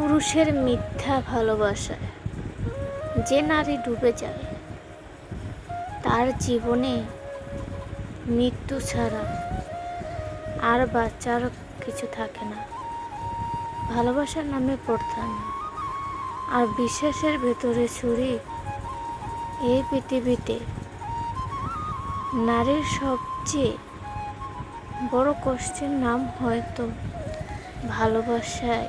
পুরুষের মিথ্যা ভালোবাসায় যে নারী ডুবে যায় তার জীবনে মৃত্যু ছাড়া আর বাচ্চার কিছু থাকে না। ভালোবাসার নামে প্রধান। আর বিশ্বাসের ভেতরে ছুরি এই পৃথিবীতে নারীর সবচেয়ে বড় কষ্টের নাম হয়তো ভালোবাসায়।